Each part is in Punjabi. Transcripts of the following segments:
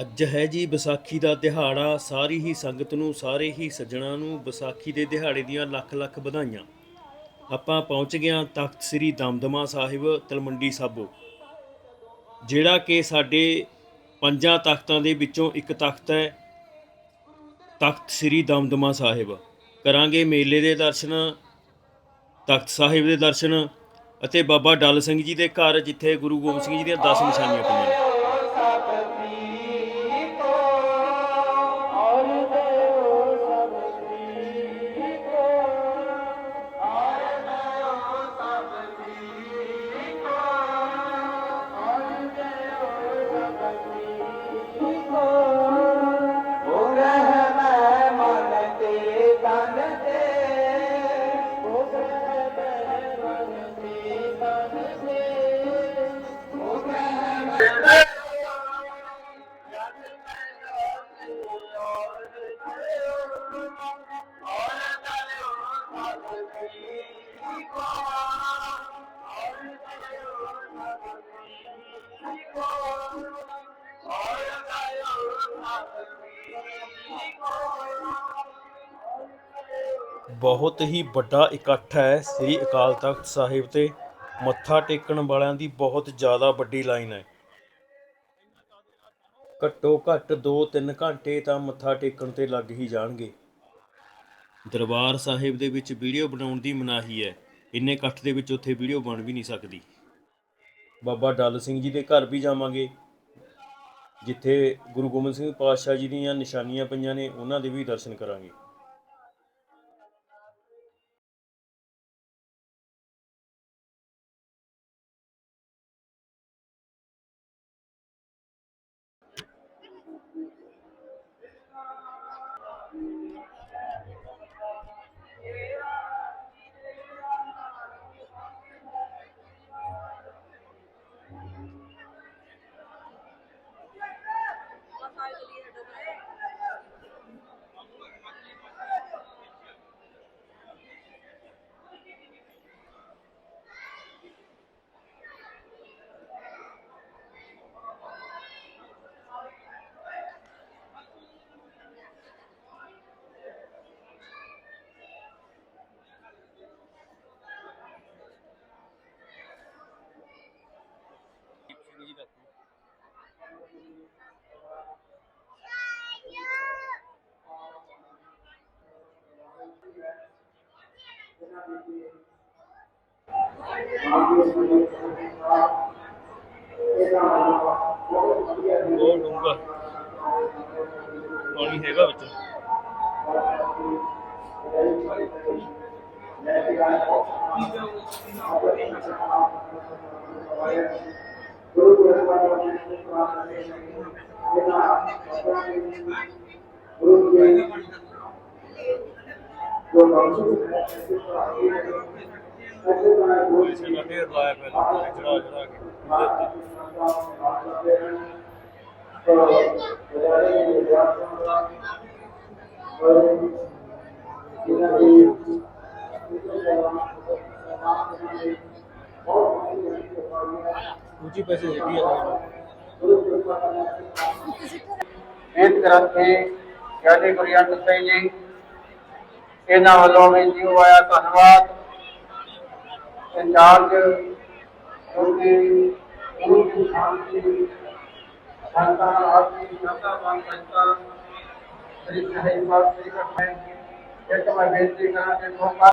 ਅੱਜ ਹੈ ਜੀ ਵਿਸਾਖੀ ਦਾ ਦਿਹਾੜਾ। ਸਾਰੀ ਹੀ ਸੰਗਤ ਨੂੰ, ਸਾਰੇ ਹੀ ਸੱਜਣਾ ਨੂੰ ਵਿਸਾਖੀ ਦੇ ਦਿਹਾੜੇ ਦੀਆਂ ਲੱਖ ਲੱਖ ਵਧਾਈਆਂ। ਆਪਾਂ ਪਹੁੰਚ ਗਏ ਹਾਂ ਤਖਤ ਸ੍ਰੀ ਦਮਦਮਾ ਸਾਹਿਬ ਤਲਮੰਡੀ ਸਾਬੋ। ਜਿਹੜਾ ਕਿ ਸਾਡੇ ਪੰਜਾਂ ਤਖਤਾਂ ਦੇ ਵਿੱਚੋਂ ਇੱਕ ਤਖਤ ਹੈ, ਤਖਤ ਸ੍ਰੀ ਦਮਦਮਾ ਸਾਹਿਬ। ਕਰਾਂਗੇ ਮੇਲੇ ਦੇ ਦਰਸ਼ਨ, ਤਖਤ ਸਾਹਿਬ ਦੇ ਦਰਸ਼ਨ ਅਤੇ ਬਾਬਾ ਡਲ ਸਿੰਘ ਜੀ ਦੇ ਘਰ, ਜਿੱਥੇ ਗੁਰੂ ਗੋਬਿੰਦ ਸਿੰਘ ਜੀ ਦੀਆਂ 10 ਨਿਸ਼ਾਨੀਆਂ ਪਈਆਂ ਬਹੁਤ ਹੀ ਵੱਡਾ ਇਕੱਠ ਹੈ ਸ੍ਰੀ ਅਕਾਲ ਤਖਤ ਸਾਹਿਬ ਤੇ। ਮੱਥਾ ਟੇਕਣ ਵਾਲਿਆਂ ਦੀ ਬਹੁਤ ਜ਼ਿਆਦਾ ਵੱਡੀ ਲਾਈਨ ਹੈ। ਘੱਟੋ ਘੱਟ 2-3 ਘੰਟੇ ਤਾਂ ਮੱਥਾ ਟੇਕਣ ਤੇ ਲੱਗ ਹੀ ਜਾਣਗੇ। ਦਰਬਾਰ ਸਾਹਿਬ ਦੇ ਵਿੱਚ ਵੀਡੀਓ ਬਣਾਉਣ ਦੀ ਮਨਾਹੀ ਹੈ। ਇੰਨੇ ਇਕੱਠ ਦੇ ਵਿੱਚ ਉੱਥੇ ਵੀਡੀਓ ਬਣ ਵੀ ਨਹੀਂ ਸਕਦੀ। ਬਾਬਾ ਡੱਲ ਸਿੰਘ ਜੀ ਦੇ ਘਰ ਵੀ ਜਾਵਾਂਗੇ। ਜਿੱਥੇ ਗੁਰੂ ਗੋਬਿੰਦ ਸਿੰਘ ਪਾਤਸ਼ਾਹ ਜੀ ਦੀਆਂ ਨਿਸ਼ਾਨੀਆਂ ਪਈਆਂ ਨੇ, ਉਹਨਾਂ ਦੇ ਵੀ ਦਰਸ਼ਨ ਕਰਾਂਗੇ। ਉਹ ਡੂੰਗਾ ਪਾਣੀ ਹੈਗਾ ਵਿੱਚ ਇਸੇ ਦਾ ਢੇਰ ਲਾਇਆ ਪਿਆ ਲੋਕਾਂ ਨੇ ਚੜਾ ਚੜਾ ਕੇ ਉਹਦੇ ਉੱਤੇ। ਉੱਚੀ ਪੈਸੇ ਸਿੱਟੀ ਆ ਮਿਹਨਤ ਇਹਨਾਂ ਵੱਲੋਂ ਵੀ ਜੀ ਹੋਇਆ ਧੰਨਵਾਦ ਇੰਚਾਰਜ ਉਹਦੀ ਗੁਰੂ ਜੀ ਸ਼ਾਂਤੀ ਸੰਤਾਂ ਆਦਿ ਸ਼ਰਧਾ ਸੰਤਾਂ ਸ੍ਰੀ ਸਹਿਬ ਪਾਸ ਸ੍ਰੀ ਕਰਨ ਇੱਕ ਮੈਂ ਬੇਨਤੀ ਕਰਾਂ ਕਿ ਮੋਹਮਾ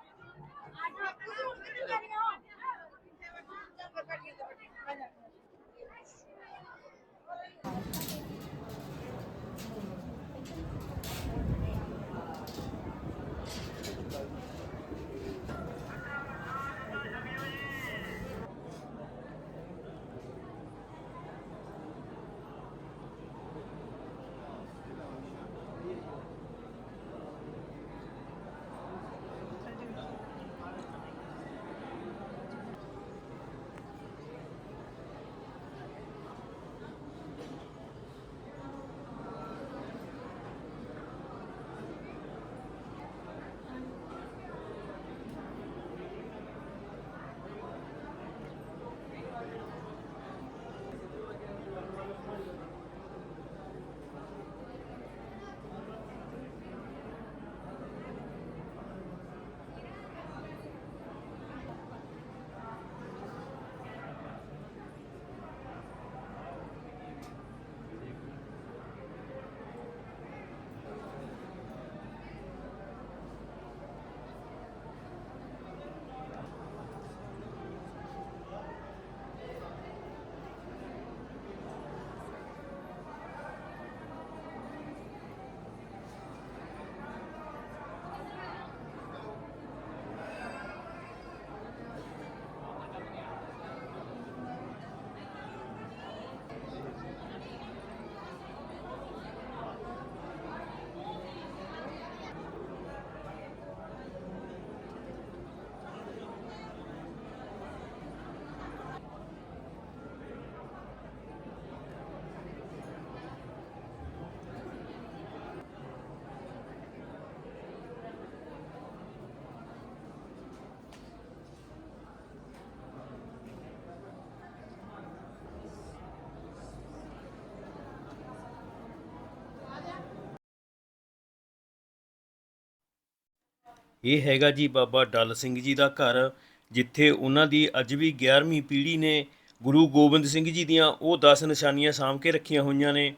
ਇਹ ਹੈਗਾ ਜੀ ਬਾਬਾ ਡੱਲ ਸਿੰਘ ਜੀ ਦਾ ਘਰ, ਜਿੱਥੇ ਉਹਨਾਂ ਦੀ ਅੱਜ ਵੀ 11ਵੀਂ ਪੀੜ੍ਹੀ ਨੇ ਗੁਰੂ ਗੋਬਿੰਦ ਸਿੰਘ ਜੀ ਦੀਆਂ ਉਹ 10 ਨਿਸ਼ਾਨੀਆਂ ਸਾਂਭ ਕੇ ਰੱਖੀਆਂ ਹੋਈਆਂ ਨੇ।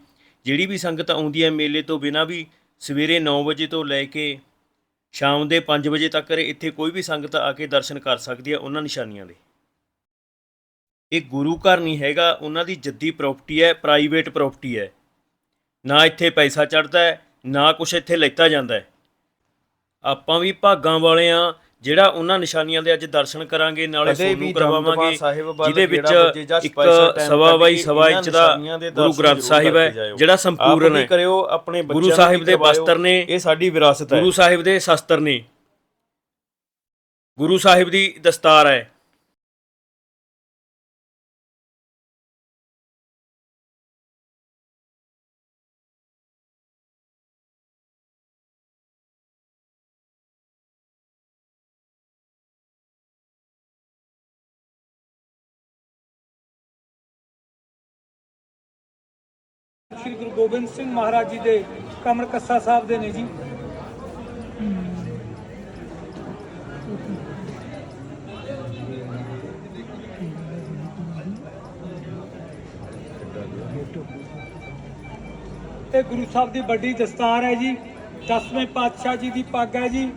ਜਿਹੜੀ ਵੀ ਸੰਗਤ ਆਉਂਦੀ ਹੈ ਮੇਲੇ ਤੋਂ ਬਿਨਾਂ ਵੀ ਸਵੇਰੇ 9 ਵਜੇ ਤੋਂ ਲੈ ਕੇ ਸ਼ਾਮ ਦੇ 5 ਵਜੇ ਤੱਕ ਇੱਥੇ ਕੋਈ ਵੀ ਸੰਗਤ ਆ ਕੇ ਦਰਸ਼ਨ ਕਰ ਸਕਦੀ ਹੈ ਉਹਨਾਂ ਨਿਸ਼ਾਨੀਆਂ ਦੇ। ਇਹ ਗੁਰੂ ਘਰ ਨਹੀਂ ਹੈਗਾ, ਉਹਨਾਂ ਦੀ ਜੱਦੀ ਪ੍ਰਾਪਰਟੀ ਹੈ, ਪ੍ਰਾਈਵੇਟ ਪ੍ਰਾਪਰਟੀ ਹੈ। ਨਾ ਇੱਥੇ ਪੈਸਾ ਚੜਦਾ ਹੈ, ਨਾ ਕੁਛ ਇੱਥੇ ਲੈਤਾ ਜਾਂਦਾ ਹੈ। ਆਪਾਂ ਵੀ ਭਾਗਾਂ ਵਾਲੇ ਆ ਜਿਹੜਾ ਉਹਨਾਂ ਨਿਸ਼ਾਨੀਆਂ ਦੇ ਅੱਜ ਦਰਸ਼ਨ ਕਰਾਂਗੇ ਨਾਲੇ ਸੋਨੂੰ ਕਰਵਾਵਾਂਗੇ ਜਿਹਦੇ ਵਿੱਚ ਇੱਕ ਸਵਾ ਬਾਈ ਸਵਾ ਇੰਚ ਦਾ ਗੁਰੂ ਗ੍ਰੰਥ ਸਾਹਿਬ ਹੈ। ਜਿਹੜਾ ਸੰਪੂਰਨ ਹੈ ਕਰਿਓ ਆਪਣੇ ਬੱਚਿਆਂ ਗੁਰੂ ਸਾਹਿਬ ਦੇ। ਵਸਤਰ ਨੇ ਇਹ ਸਾਡੀ ਵਿਰਾਸਤ ਹੈ ਗੁਰੂ ਸਾਹਿਬ ਦੇ ਸ਼ਸਤਰ ਨੇ ਗੁਰੂ ਸਾਹਿਬ ਦੀ ਦਸਤਾਰ ਹੈ ਗੋਬਿੰਦ ਸਿੰਘ ਮਹਾਰਾਜ ਜੀ ਦੇ ਕਮਰ ਕੱਸਾ ਸਾਹਿਬ ਦੇ ਨੇ ਜੀ। ਇਹ ਗੁਰੂ ਸਾਹਿਬ ਦੀ ਵੱਡੀ ਦਸਤਾਰ ਹੈ ਜੀ। ਦਸਵੇਂ ਪਾਤਸ਼ਾਹ ਜੀ ਦੀ ਪੱਗ ਹੈ ਜੀ।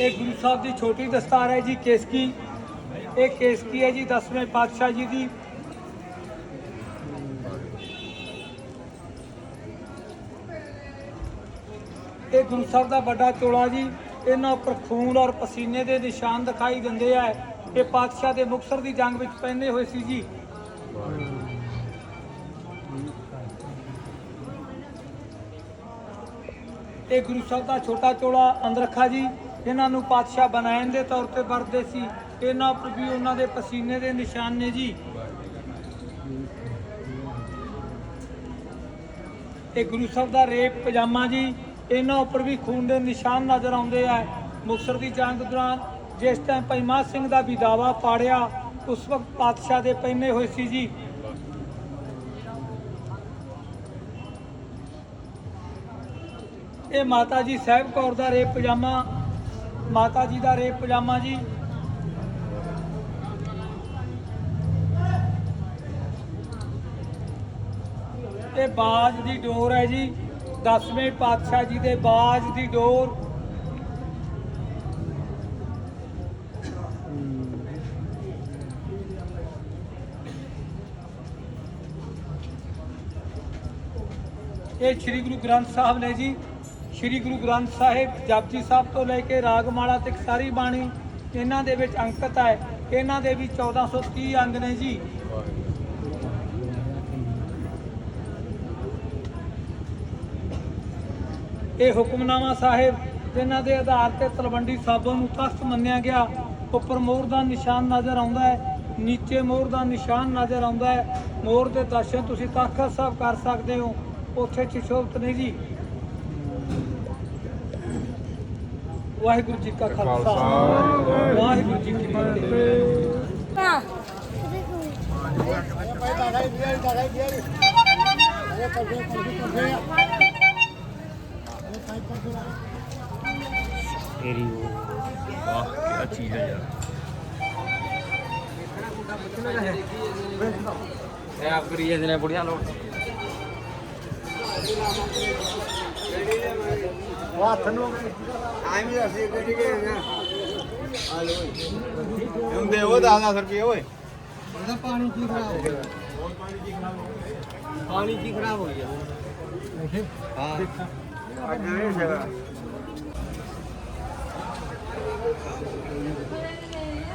ਇਹ ਗੁਰੂ ਸਾਹਿਬ ਦੀ ਛੋਟੀ ਦਸਤਾਰ ਹੈ ਜੀ ਕੇਸਕੀ ਇਹ ਕੇਸਕੀ ਹੈ ਜੀ? ਦਸਵੇਂ ਪਾਤਸ਼ਾਹ ਜੀ ਦੀ। ਇਹ ਗੁਰੂ ਸਾਹਿਬ ਦਾ ਵੱਡਾ ਚੋਲਾ ਜੀ, ਇਹਨਾਂ ਉੱਪਰ ਖੂਨ ਔਰ ਪਸੀਨੇ ਦੇ ਨਿਸ਼ਾਨ ਦਿਖਾਈ ਦਿੰਦੇ ਆ। ਇਹ ਪਾਤਸ਼ਾਹ ਦੇ ਮੁਕਤਸਰ ਦੀ ਜੰਗ ਵਿੱਚ ਪਹਿਨੇ ਹੋਏ ਸੀ ਜੀ। ਇਹ ਗੁਰੂ ਸਾਹਿਬ ਦਾ ਛੋਟਾ ਚੋਲਾ ਅੰਦਰਖਾ ਜੀ। ਇਹਨਾਂ ਨੂੰ ਪਾਤਸ਼ਾਹ ਬਨਾਇਨ ਦੇ ਤੌਰ ਤੇ ਵਰਤਦੇ ਸੀ ਇਹਨਾਂ ਉੱਪਰ ਵੀ ਉਹਨਾਂ ਦੇ ਪਸੀਨੇ ਦੇ ਨਿਸ਼ਾਨ ਨੇ ਜੀ। ਇਹ ਗੁਰੂ ਸਾਹਿਬ ਦਾ ਰੇਪ, ਪਜਾਮਾ ਜੀ, ਇਹਨਾਂ ਉੱਪਰ ਵੀ ਖੂਨ ਦੇ ਨਿਸ਼ਾਨ ਨਜ਼ਰ ਆਉਂਦੇ ਆ। ਮੁਕਤਸਰ ਦੀ ਜੰਗ ਦੌਰਾਨ ਜਿਸ ਟਾਈਮ ਪੈਮਾ ਸਿੰਘ ਦਾ ਵੀ ਦਾਵਾ ਪਾੜਿਆ, ਉਸ ਵਕਤ ਪਾਤਸ਼ਾਹ ਦੇ ਪਹਿਨੇ ਹੋਏ ਸੀ ਜੀ। ਇਹ ਮਾਤਾ ਜੀ ਸਾਹਿਬ ਕੌਰ ਦਾ ਰੇਪ, ਪਜਾਮਾ ਮਾਤਾ ਜੀ ਦਾ ਰੇਪ ਪਜਾਮਾ ਜੀ। ਇਹ ਬਾਜ ਦੀ ਡੋਰ ਹੈ ਜੀ। 10ਵੇਂ ਪਾਤਸ਼ਾਹ ਜੀ ਦੇ ਬਾਜ ਦੀ ਡੋਰ। ਇਹ ਸ੍ਰੀ ਗੁਰੂ ਗ੍ਰੰਥ ਸਾਹਿਬ ਨੇ ਜੀ ਸ੍ਰੀ ਗੁਰੂ ਗ੍ਰੰਥ ਸਾਹਿਬ, ਜਪਜੀ ਸਾਹਿਬ ਤੋਂ ਲੈ ਕੇ ਰਾਗਮਾਲਾ ਤੱਕ ਸਾਰੀ ਬਾਣੀ ਇਹਨਾਂ ਦੇ ਵਿੱਚ ਅੰਕਿਤ ਹੈ। ਇਹਨਾਂ ਦੇ ਵੀ 1430 ਅੰਗ ਨੇ ਜੀ। ਇਹ ਹੁਕਮਨਾਮਾ ਸਾਹਿਬ, ਜਿਨ੍ਹਾਂ ਦੇ ਆਧਾਰ ਤੇ ਤਲਵੰਡੀ ਸਾਬੋ ਨੂੰ ਤਖਤ ਮੰਨਿਆ ਗਿਆ, ਉੱਪਰ ਮੋਹਰ ਦਾ ਨਿਸ਼ਾਨ ਨਜ਼ਰ ਆਉਂਦਾ ਹੈ, ਨੀਚੇ ਮੋਹਰ ਦਾ ਨਿਸ਼ਾਨ ਨਜ਼ਰ ਆਉਂਦਾ ਹੈ। ਮੋਹਰ ਦੇ ਦਰਸ਼ਨ ਤੁਸੀਂ ਤਖਤ ਸਾਹਿਬ ਕਰ ਸਕਦੇ ਹੋ। ਉੱਥੇ ਚਿਸ਼ੋਬਤ ਨਹੀਂ ਜੀ। ਵਾਹਿਗੁਰੂ ਜੀ ਕਾ ਖਾਲਸਾ। ਵਾਹਿਗੁਰੂ ਜੀ ਕੀ ਫਤਿਹ। ਤੇਰੀ ਉਹ ਵਾਹ ਕੀ ਚੀਜ਼ ਹੈ ਯਾਰ। ਇਹ ਆਪ ਕਰੀ ਜਾਂਦੇ ਨੇ ਬੁੜੀਆਂ ਲੋਕ। ਹੁੰਦੇ ਉਹ 10 ਰੁਪਏ ਓਏ। ਪਾਣੀ ਕੀ ਖਰਾਬ ਹੋ ਗਿਆ? ਹਾਂ ਅੱਜ ਇਹ ਜਗ੍ਹਾ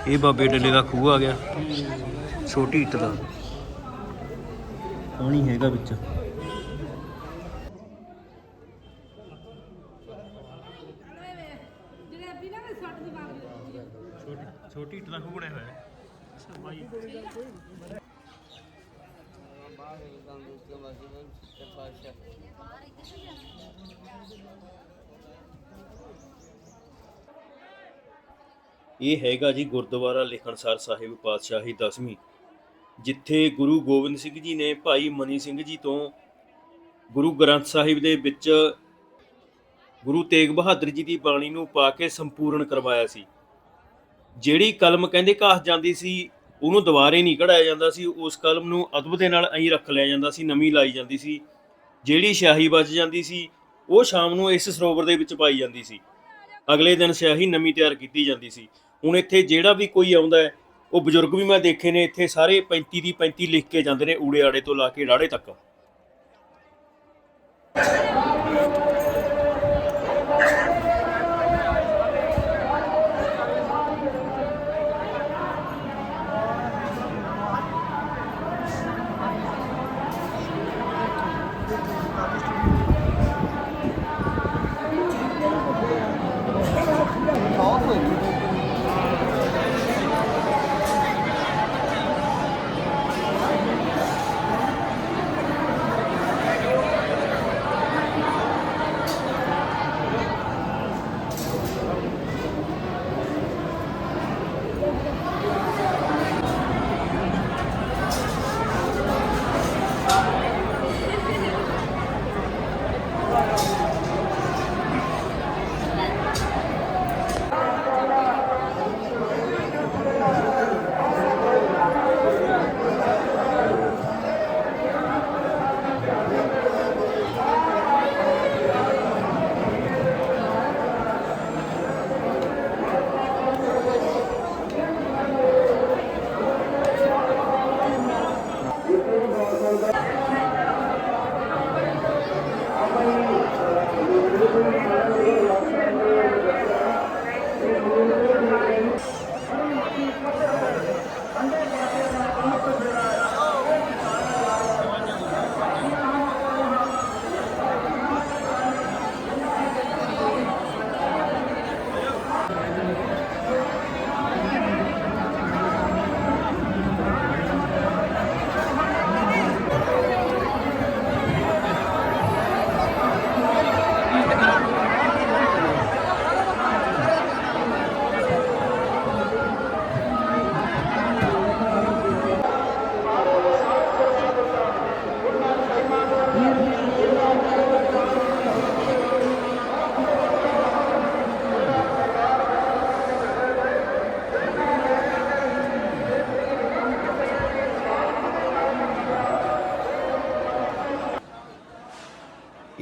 ਇਹ ਬਾਬੇ ਡੱਲੇ ਦਾ ਖੂਹ ਆ ਗਿਆ। ਛੋਟੀ ਇੱਟ ਦਾ। ਪਾਣੀ ਹੈਗਾ ਵਿੱਚ ਛੋਟੀ ਛੋਟੀ ਇੱਟ ਦਾ ਖੂਹ ਬਣਿਆ ਹੋਇਆ ਹੈ ਇਹ ਹੈਗਾ ਜੀ ਗੁਰਦੁਆਰਾ ਲਿਖਣਸਾਰ ਸਾਹਿਬ ਪਾਤਸ਼ਾਹੀ ਦਸਵੀਂ, ਜਿੱਥੇ ਗੁਰੂ ਗੋਬਿੰਦ ਸਿੰਘ ਜੀ ਨੇ ਭਾਈ ਮਨੀ ਸਿੰਘ ਜੀ ਤੋਂ ਗੁਰੂ ਗ੍ਰੰਥ ਸਾਹਿਬ ਦੇ ਵਿੱਚ ਗੁਰੂ ਤੇਗ ਬਹਾਦਰ ਜੀ ਦੀ ਬਾਣੀ ਨੂੰ ਪਾ ਕੇ ਸੰਪੂਰਨ ਕਰਵਾਇਆ ਸੀ। ਜਿਹੜੀ ਕਲਮ ਕਹਿੰਦੇ ਕਾਹ ਜਾਂਦੀ ਸੀ, ਉਹਨੂੰ ਦੁਬਾਰੇ ਨਹੀਂ ਕਢਾਇਆ ਜਾਂਦਾ ਸੀ, ਉਸ ਕਲਮ ਨੂੰ ਅਦਬ ਦੇ ਨਾਲ ਐਂ ਰੱਖ ਲਿਆ ਜਾਂਦਾ ਸੀ, ਨਵੀਂ ਲਾਈ ਜਾਂਦੀ ਸੀ। ਜਿਹੜੀ ਸਿਆਹੀ ਬਚ ਜਾਂਦੀ ਸੀ, ਉਹ ਸ਼ਾਮ ਨੂੰ ਇਸ ਸਰੋਵਰ ਦੇ ਵਿੱਚ ਪਾਈ ਜਾਂਦੀ ਸੀ। ਅਗਲੇ ਦਿਨ ਸਿਆਹੀ ਨਵੀਂ ਤਿਆਰ ਕੀਤੀ ਜਾਂਦੀ ਸੀ। ਹੁਣ ਇੱਥੇ ਜਿਹੜਾ ਵੀ ਕੋਈ ਆਉਂਦਾ ਹੈ, ਉਹ ਬਜ਼ੁਰਗ ਵੀ ਮੈਂ ਦੇਖੇ ਨੇ, ਇੱਥੇ ਸਾਰੇ 35 ਦੀ 35 ਲਿਖ ਕੇ ਜਾਂਦੇ ਨੇ, ਊੜੇ ਆੜੇ ਤੋਂ ਲਾ ਕੇ ਡਾੜੇ ਤੱਕ।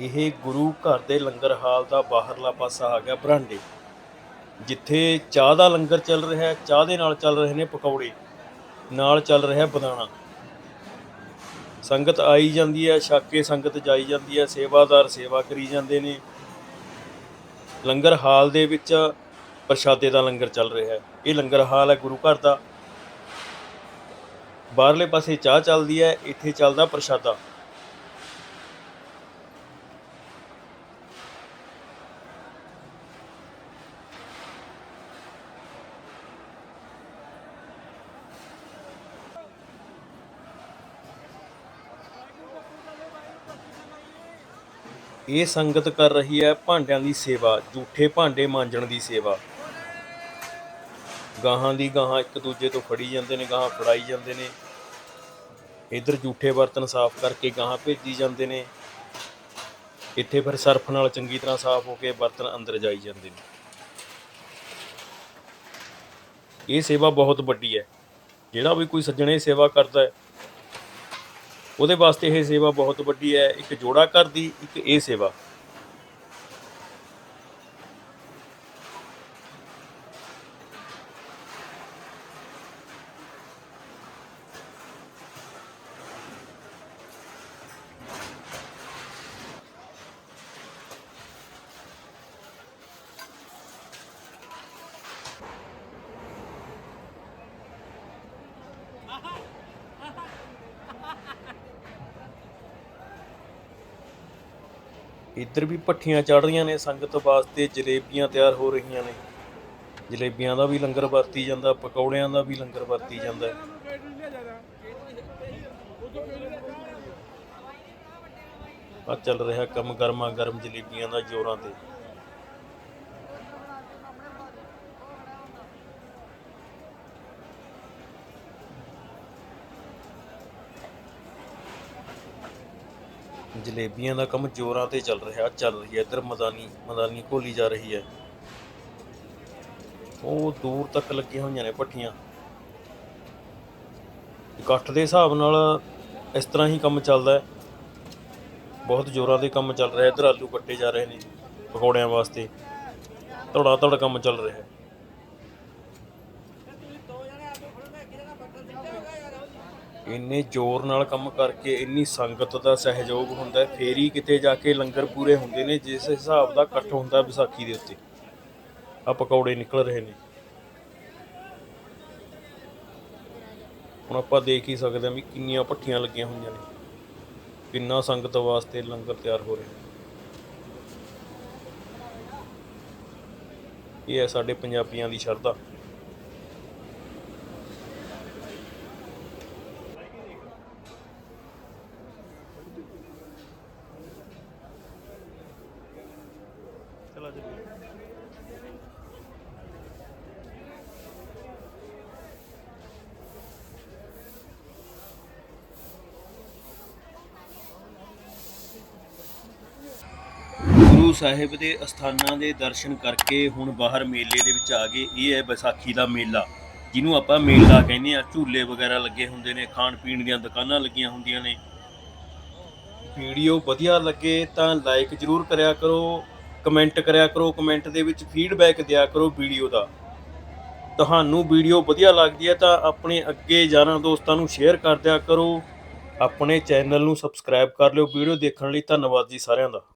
ਇਹ ਗੁਰੂ ਘਰ ਦੇ ਲੰਗਰ ਹਾਲ ਦਾ ਬਾਹਰਲਾ ਪਾਸਾ ਆ ਗਿਆ ਬਰਾਂਡੇ, ਜਿੱਥੇ ਚਾਹ ਦਾ ਲੰਗਰ ਚੱਲ ਰਿਹਾ ਹੈ, ਚਾਹ ਦੇ ਨਾਲ ਚੱਲ ਰਹੇ ਨੇ ਪਕੌੜੇ, ਨਾਲ ਚੱਲ ਰਿਹਾ ਬਦਾਣਾ ਸੰਗਤ ਆਈ ਜਾਂਦੀ ਹੈ, ਛੱਕ ਕੇ ਸੰਗਤ ਜਾਈ ਜਾਂਦੀ ਹੈ, ਸੇਵਾਦਾਰ ਸੇਵਾ ਕਰੀ ਜਾਂਦੇ ਨੇ। ਲੰਗਰ ਹਾਲ ਦੇ ਵਿੱਚ ਪ੍ਰਸ਼ਾਦੇ ਦਾ ਲੰਗਰ ਚੱਲ ਰਿਹਾ ਹੈ। ਇਹ ਲੰਗਰ ਹਾਲ ਹੈ ਗੁਰੂ ਘਰ ਦਾ। ਬਾਹਰਲੇ ਪਾਸੇ ਚਾਹ ਚੱਲਦੀ ਹੈ, ਇੱਥੇ ਚੱਲਦਾ ਪ੍ਰਸ਼ਾਦਾ। ਇਹ ਸੰਗਤ ਕਰ ਰਹੀ ਹੈ ਭਾਂਡਿਆਂ ਦੀ ਸੇਵਾ, ਝੂਠੇ ਭਾਂਡੇ ਮਾਂਜਣ ਦੀ ਸੇਵਾ। ਗਾਹਾਂ ਦੀ ਗਾਹਾਂ ਇੱਕ ਦੂਜੇ ਤੋਂ ਫੜੀ ਜਾਂਦੇ ਨੇ, ਗਾਹਾਂ ਫੜਾਈ ਜਾਂਦੇ ਨੇ। ਇਧਰ ਝੂਠੇ ਬਰਤਨ ਸਾਫ਼ ਕਰਕੇ ਗਾਹਾਂ ਭੇਜੀ ਜਾਂਦੇ ਨੇ। ਇੱਥੇ ਫਿਰ ਸਰਫ ਨਾਲ ਚੰਗੀ ਤਰ੍ਹਾਂ ਸਾਫ਼ ਹੋ ਕੇ ਬਰਤਨ ਅੰਦਰ ਜਾਈ ਜਾਂਦੇ ਨੇ। ਇਹ ਸੇਵਾ ਬਹੁਤ ਵੱਡੀ ਹੈ। ਜਿਹੜਾ ਵੀ ਕੋਈ ਸੱਜਣੇ ਸੇਵਾ ਕਰਦਾ ਹੈ ਉਹਦੇ ਵਾਸਤੇ ਇਹ ਸੇਵਾ ਬਹੁਤ ਵੱਡੀ ਹੈ ਇੱਕ ਜੋੜਾ ਘਰ ਦੀ ਇੱਕ ਇਹ ਸੇਵਾ। ਇੱਧਰ ਵੀ ਭੱਠੀਆਂ ਚੜ ਰਹੀਆਂ ਨੇ, ਸੰਗਤ ਵਾਸਤੇ ਜਲੇਬੀਆਂ ਤਿਆਰ ਹੋ ਰਹੀਆਂ ਨੇ। ਜਲੇਬੀਆਂ ਦਾ ਵੀ ਲੰਗਰ ਵਰਤੀ ਜਾਂਦਾ, ਪਕੌੜਿਆਂ ਦਾ ਵੀ ਲੰਗਰ ਵਰਤੀ ਜਾਂਦਾ। ਆ ਚੱਲ ਰਿਹਾ ਕੰਮ ਗਰਮਾ ਗਰਮ ਜਲੇਬੀਆਂ ਦਾ ਜੋਰਾਂ ਤੇ। ਜਲੇਬੀਆਂ ਦਾ ਕੰਮ ਜ਼ੋਰਾਂ ਤੇ ਚੱਲ ਰਿਹਾ, ਚੱਲ ਰਹੀ ਹੈ। ਇੱਧਰ ਮਦਾਨੀ ਮਦਾਨੀ ਘੋਲੀ ਜਾ ਰਹੀ ਹੈ। ਉਹ ਦੂਰ ਤੱਕ ਲੱਗੀਆਂ ਹੋਈਆਂ ਨੇ ਭੱਠੀਆਂ ਇਕੱਠ ਦੇ ਹਿਸਾਬ ਨਾਲ ਇਸ ਤਰ੍ਹਾਂ ਹੀ ਕੰਮ ਚੱਲਦਾ ਹੈ। ਬਹੁਤ ਜ਼ੋਰਾਂ 'ਤੇ ਕੰਮ ਚੱਲ ਰਿਹਾ। ਇੱਧਰ ਆਲੂ ਕੱਟੇ ਜਾ ਰਹੇ ਨੇ ਪਕੌੜਿਆਂ ਵਾਸਤੇ। ਧੜਾ ਧੜ ਕੰਮ ਚੱਲ ਰਿਹਾ ਹੈ। ਇੰਨੇ ਜ਼ੋਰ ਨਾਲ ਕੰਮ ਕਰਕੇ ਇੰਨੀ ਸੰਗਤ ਦਾ ਸਹਿਯੋਗ ਹੁੰਦਾ ਫੇਰ ਹੀ ਕਿਤੇ ਜਾ ਕੇ ਲੰਗਰ ਪੂਰੇ ਹੁੰਦੇ ਨੇ, ਜਿਸ ਹਿਸਾਬ ਦਾ ਇਕੱਠ ਹੁੰਦਾ ਵਿਸਾਖੀ ਦੇ ਉੱਤੇ। ਆ ਪਕੌੜੇ ਨਿਕਲ ਰਹੇ ਨੇ। ਹੁਣ ਆਪਾਂ ਦੇਖ ਹੀ ਸਕਦੇ ਹਾਂ ਵੀ ਕਿੰਨੀਆਂ ਭੱਠੀਆਂ ਲੱਗੀਆਂ ਹੋਈਆਂ ਨੇ। ਕਿੰਨਾ ਸੰਗਤ ਵਾਸਤੇ ਲੰਗਰ ਤਿਆਰ ਹੋ ਰਿਹਾ। ਇਹ ਹੈ ਸਾਡੇ ਪੰਜਾਬੀਆਂ ਦੀ ਸ਼ਰਧਾ। ਗੁਰੂ ਸਾਹਿਬ ਦੇ ਅਸਥਾਨਾਂ ਦੇ ਦਰਸ਼ਨ ਕਰਕੇ ਹੁਣ ਬਾਹਰ ਮੇਲੇ ਦੇ ਵਿੱਚ ਆ ਗਏ। ਇਹ ਹੈ ਵਿਸਾਖੀ ਦਾ ਮੇਲਾ, ਜਿਹਨੂੰ ਆਪਾਂ ਮੇਲਾ ਕਹਿੰਦੇ ਆ ਝੂਲੇ ਵਗੈਰਾ ਲੱਗੇ ਹੁੰਦੇ ਨੇ, ਖਾਣ ਪੀਣ ਦੀਆਂ ਦੁਕਾਨਾਂ ਲੱਗੀਆਂ ਹੁੰਦੀਆਂ ਨੇ। ਵੀਡੀਓ ਵਧੀਆ ਲੱਗੇ ਤਾਂ ਲਾਈਕ ਜਰੂਰ ਕਰਿਆ ਕਰੋ ਕਮੈਂਟ ਕਰਿਆ ਕਰੋ ਕਮੈਂਟ ਦੇ ਵਿੱਚ ਫੀਡਬੈਕ ਦਿਆ ਕਰੋ ਵੀਡੀਓ ਦਾ। ਤੁਹਾਨੂੰ ਵੀਡੀਓ ਵਧੀਆ ਲੱਗਦੀ ਹੈ ਤਾਂ ਆਪਣੇ ਅੱਗੇ ਯਾਰਾਂ ਦੋਸਤਾਂ ਨੂੰ ਸ਼ੇਅਰ ਕਰ ਦਿਆ ਕਰੋ। ਆਪਣੇ ਚੈਨਲ ਨੂੰ ਸਬਸਕ੍ਰਾਈਬ ਕਰ ਲਿਓ। ਵੀਡੀਓ ਦੇਖਣ ਲਈ ਧੰਨਵਾਦ ਜੀ ਸਾਰਿਆਂ ਦਾ।